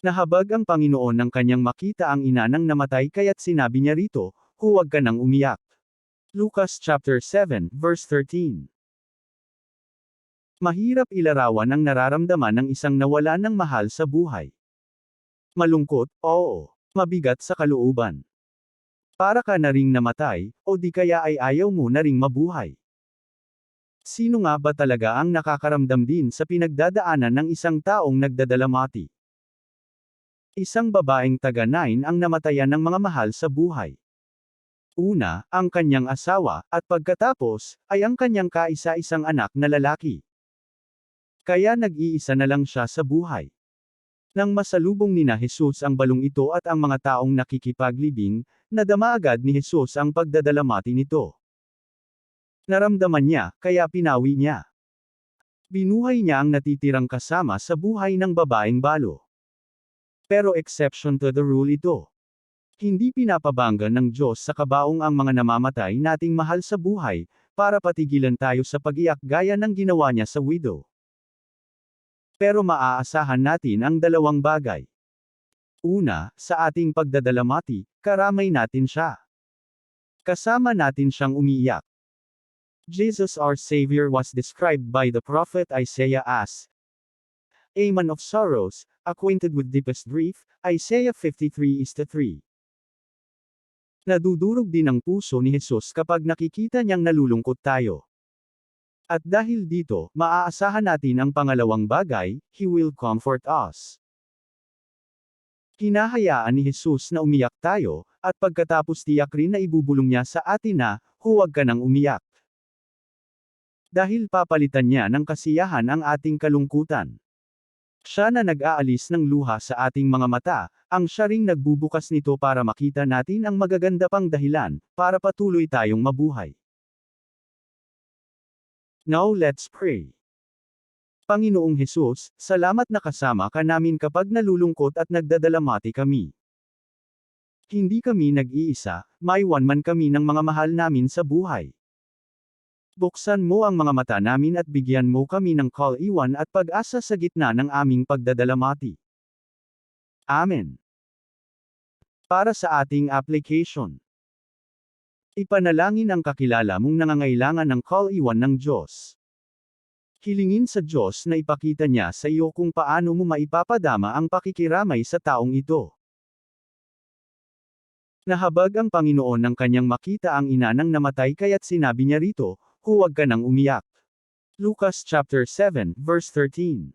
Nahabag ang Panginoon ng kanyang makita ang ina ng namatay kaya't sinabi niya rito, huwag ka nang umiyak. Lucas chapter 7, verse 13. Mahirap ilarawan ang nararamdaman ng isang nawala ng mahal sa buhay. Malungkot, oo. Mabigat sa kalooban. Para ka na ring namatay, o di kaya ay ayaw mo na ring mabuhay. Sino nga ba talaga ang nakakaramdam din sa pinagdadaanan ng isang taong nagdadalamati? Isang babaeng taga-9 ang namatayan ng mga mahal sa buhay. Una, ang kanyang asawa, at pagkatapos, ay ang kanyang kaisa-isang anak na lalaki. Kaya nag-iisa na lang siya sa buhay. Nang masalubong ni na Jesus ang balong ito at ang mga taong nakikipaglibing, nadama agad ni Jesus ang pagdadalamati nito. Naramdaman niya, kaya pinawi niya. Binuhay niya ang natitirang kasama sa buhay ng babaeng balo. Pero exception to the rule ito. Hindi pinapabangga ng Diyos sa kabaong ang mga namamatay nating mahal sa buhay, para patigilan tayo sa pag-iyak gaya ng ginawa niya sa widow. Pero maaasahan natin ang dalawang bagay. Una, sa ating pagdadalamati, karamay natin siya. Kasama natin siyang umiiyak. Jesus our Savior was described by the prophet Isaiah as a man of sorrows, acquainted with deepest grief, Isaiah 53 is to 3. Nadudurog din ang puso ni Jesus kapag nakikita niyang nalulungkot tayo. At dahil dito, maaasahan natin ang pangalawang bagay, He will comfort us. Hinahayaan ni Jesus na umiyak tayo, at pagkatapos tiyak rin na ibubulong niya sa atin na, huwag ka nang umiyak. Dahil papalitan niya ng kasiyahan ang ating kalungkutan. Siya na nag-aalis ng luha sa ating mga mata, ang siya ring nagbubukas nito para makita natin ang magaganda pang dahilan, para patuloy tayong mabuhay. Now let's pray. Panginoong Hesus, salamat na kasama ka namin kapag nalulungkot at nagdadalamati kami. Hindi kami nag-iisa, maiwan man kami ng mga mahal namin sa buhay. Buksan mo ang mga mata namin at bigyan mo kami ng kal-iwan at pag-asa sa gitna ng aming pagdadalamati. Amen. Para sa ating application. Ipanalangin ang kakilala mong nangangailangan ng kal-iwan ng Diyos. Hilingin sa Diyos na ipakita niya sa iyo kung paano mo maipapadama ang pakikiramay sa taong ito. Nahabag ang Panginoon ng kanyang makita ang ina ng namatay kaya't sinabi niya rito, huwag ka nang umiyak. Lucas chapter 7, verse 13.